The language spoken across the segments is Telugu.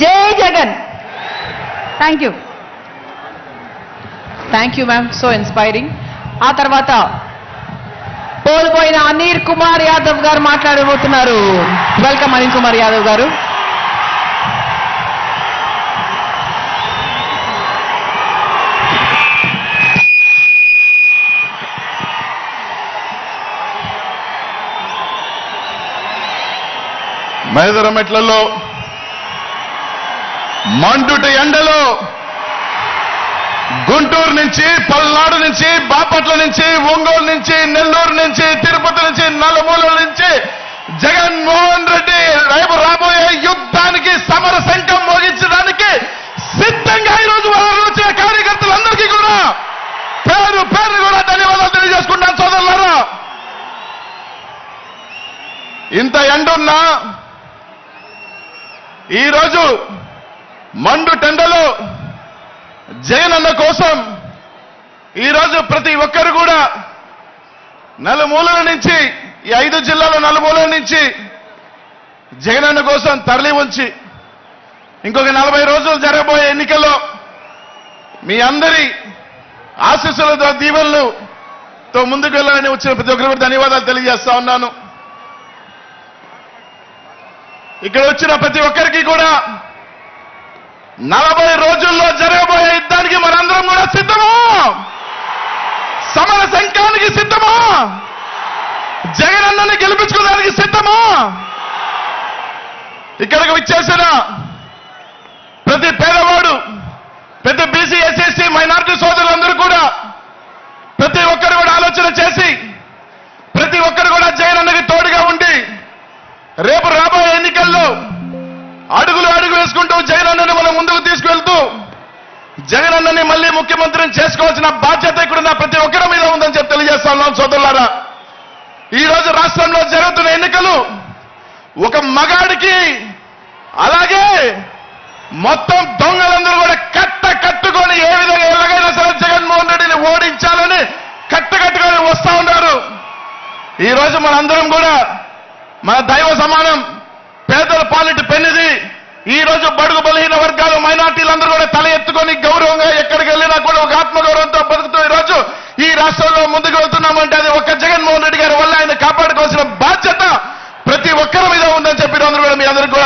జై Jagan. Thank you thank you ma'am so inspiring ఆ తర్వాత కోల్పోయిన అనిల్ కుమార్ యాదవ్ గారు మాట్లాడబోతున్నారు. వెల్కమ్ అనిల్ కుమార్ యాదవ్ గారు. మైదర మెట్లలో మండుట ఎండలో గుంటూరు నుంచి పల్నాడు నుంచి బాపట్ల నుంచి ఒంగోలు నుంచి నెల్లూరు నుంచి తిరుపతి నుంచి నలుమూలల నుంచి జగన్మోహన్ రెడ్డి రేపు రాబోయే యుద్ధానికి సమర శంఖం మోగించడానికి సిద్ధంగా ఈరోజు వారు వచ్చిన కార్యకర్తలందరికీ కూడా పేరు పేరు కూడా ధన్యవాదాలు తెలియజేసుకుంటాను సోదరులారా. ఇంత ఎండున్నా ఈరోజు మండు టెండలో జగనన్న కోసం ఈరోజు ప్రతి ఒక్కరు కూడా నలుమూలల నుంచి ఈ ఐదు జిల్లాల నలుమూలల నుంచి జగనన్న కోసం తరలి ఉంచి ఇంకొక నలభై రోజులు జరగబోయే ఎన్నికల్లో మీ అందరి ఆశీస్సులతో దీవెనలుతో ముందుకు వెళ్ళాలని వచ్చిన ప్రతి ఒక్కరు ధన్యవాదాలు తెలియజేస్తా ఉన్నాను. ఇక్కడ వచ్చిన ప్రతి ఒక్కరికి కూడా నలభై రోజుల్లో జరగబోయే యుద్ధానికి మనందరం కూడా సిద్ధమా? సమర శంఖానికి సిద్ధమా? జగనన్నని గెలిపించుకోవడానికి సిద్ధమా? ఇక్కడికి వచ్చేసిన ప్రతి పేదవాడు ప్రతి బీసీ ముఖ్యమంత్రిని చేసుకోవాల్సిన బాధ్యత ఇక్కడున్న ప్రతి ఒక్కరి మీద ఉందని చెప్పి తెలియజేస్తా సోదరులారా. ఈ రోజు రాష్ట్రంలో జరుగుతున్న ఎన్నికలు ఒక మగాడికి అలాగే మొత్తం దొంగలందరూ కూడా కట్ట కట్టుకొని ఏ విధంగా ఎలాగైనా సరే జగన్మోహన్ రెడ్డిని ఓడించాలని కట్ట కట్టుకొని వస్తా ఉన్నారు. ఈ రోజు మనందరం కూడా మన దైవ సమానం పేదల పాలిటి పెన్నిది ఈ రోజు బడుగు బలహీన వర్గాలు మైనార్టీలందరూ కూడా తల ఎత్తుకొని గౌరవంగా ఎక్కడికి వెళ్ళినా కూడా ఒక ఆత్మగౌరవంతో బతుకుతూ ఈ రోజు ఈ రాష్ట్రంలో ముందుకు వెళ్తున్నామంటే అది ఒక్క జగన్మోహన్ రెడ్డి గారి వల్ల ఆయన కాపాడుకోవాల్సిన బాధ్యత ప్రతి ఒక్కరి మీద ఉందని చెప్పి అందరూ కూడా మీ అందరికీ కూడా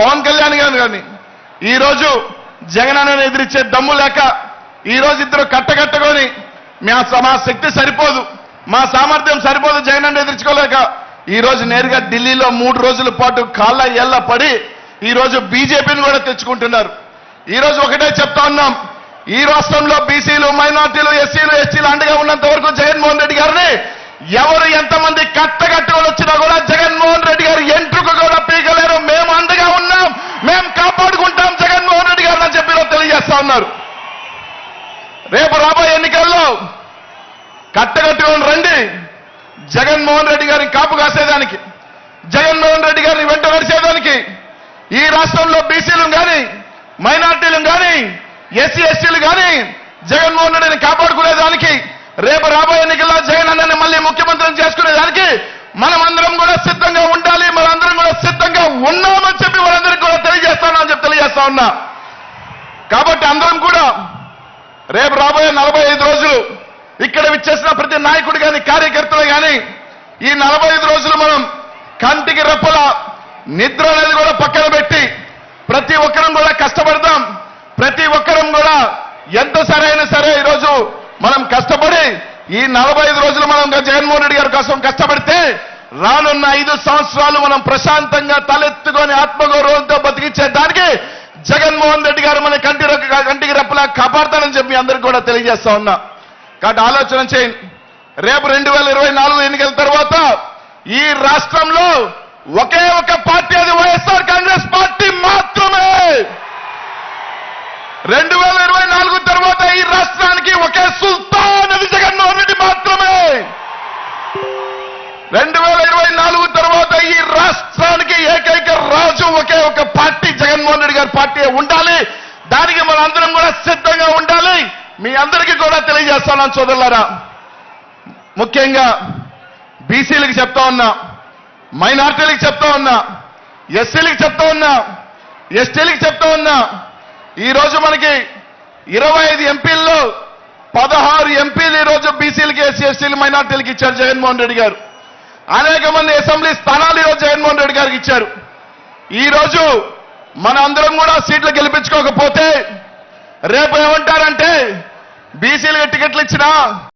పవన్ కళ్యాణ్ గారు కానీ ఈ రోజు జగన్ అన్నని ఎదిరించే దమ్ము లేక ఈ రోజు ఇద్దరు కట్టకట్టుకొని మా శక్తి సరిపోదు మా సామర్థ్యం సరిపోదు జగన్ అన్న ఎదిరించుకోలేక ఈ రోజు నేరుగా ఢిల్లీలో మూడు రోజుల పాటు కాళ్ళ ఎల్ల పడి ఈ రోజు బీజేపీని కూడా తెచ్చుకుంటున్నారు. ఈ రోజు ఒకటే చెప్తా ఉన్నాం ఈ రాష్ట్రంలో బీసీలు మైనార్టీలు ఎస్సీలు ఎస్టీలు అండగా ఉన్నంత వరకు జగన్మోహన్ రెడ్డి గారిని ఎవరు ఎంతమంది కట్టగట్టుకొని వచ్చినా కూడా జగన్మోహన్ రెడ్డి గారు ఎంట్రుకు కూడా పీకలేరు మేము అండగా ఉన్నాం మేము కాపాడుకుంటాం జగన్మోహన్ రెడ్డి గారిని అని చెప్పి ఈరోజు తెలియజేస్తా ఉన్నారు రేపు రాబోయే ఎన్నికల్లో కట్టగట్టుకొని రండి జగన్మోహన్ రెడ్డి గారిని కాపు కాసేదానికి జగన్మోహన్ రెడ్డి గారిని వెంట నడిచేదానికి ఈ రాష్ట్రంలో బీసీలు కానీ మైనార్టీలు కానీ ఎస్సీ ఎస్టీలు కానీ జగన్మోహన్ రెడ్డిని కాపాడుకునేదానికి రేపు రాబోయే ఎన్నికల్లో జగన్ అన్నని మళ్ళీ ముఖ్యమంత్రిని చేసుకునేదానికి మనమందరం కూడా సిద్ధంగా ఉండాలి మనందరం కూడా సిద్ధంగా ఉన్నామని చెప్పి మనందరికీ కూడా తెలియజేస్తాను అని చెప్పి తెలియజేస్తా ఉన్నా. కాబట్టి అందరం కూడా రేపు రాబోయే నలభై ఐదు రోజులు ఇక్కడ విచ్చేసిన ప్రతి నాయకుడు కానీ కార్యకర్తలు కానీ ఈ నలభై ఐదు రోజులు మనం కంటికి రెప్పల నిద్ర అనేది కూడా పక్కన పెట్టి ప్రతి ఒక్కరం కూడా కష్టపడదాం. ప్రతి ఒక్కరం కూడా ఎంత సరైన సరే ఈరోజు మనం కష్టపడి ఈ నలభై ఐదు రోజులు మనం జగన్మోహన్ రెడ్డి గారి కోసం కష్టపడితే రానున్న ఐదు సంవత్సరాలు మనం ప్రశాంతంగా తలెత్తుకొని ఆత్మగౌరవంతో బతికించే దానికి జగన్మోహన్ రెడ్డి గారు మన కంటి కంటికి రెప్పలా కాపాడతానని చెప్పి అందరికి అందరికీ కూడా తెలియజేస్తా ఉన్నా. కాబట్టి ఆలోచన చేయండి. రేపు రెండు వేల ఇరవై నాలుగు ఎన్నికల తర్వాత ఈ రాష్ట్రంలో ఒకే ఒక పార్టీ అది వైఎస్ఆర్ కాంగ్రెస్ పార్టీ మాత్రమే. రెండు వేల ఇరవై నాలుగు తర్వాత ఈ రాష్ట్రానికి ఒకే సుల్తాన్ అది జగన్మోహన్ రెడ్డి మాత్రమే. రెండు వేల ఇరవై నాలుగు తర్వాత ఈ రాష్ట్రానికి ఏకైక రాజు ఒకే ఒక పార్టీ జగన్మోహన్ రెడ్డి గారి పార్టీ ఉండాలి. దానికి మన అందరం కూడా సిద్ధంగా ఉండాలి. మీ అందరికీ కూడా తెలియజేస్తున్నాను సోదరులారా. ముఖ్యంగా బీసీలకు చెప్తా ఉన్నా మైనార్టీలకు చెప్తా ఉన్నా ఎస్సీలకు చెప్తా ఉన్నా ఎస్టీలకు చెప్తా ఉన్నా ఈరోజు మనకి ఇరవై ఐదు ఎంపీల్లో పదహారు ఎంపీలు ఈ రోజు బీసీలకి ఎస్సీ ఎస్టీలు మైనార్టీలకు ఇచ్చారు జగన్మోహన్ రెడ్డి గారు. అనేక మంది అసెంబ్లీ స్థానాలు ఈరోజు జగన్మోహన్ రెడ్డి గారికి ఇచ్చారు. ఈరోజు మన అందరం కూడా సీట్లు గెలిపించుకోకపోతే రేపు ఏమంటారంటే బీసీలకు టికెట్లు ఇచ్చినా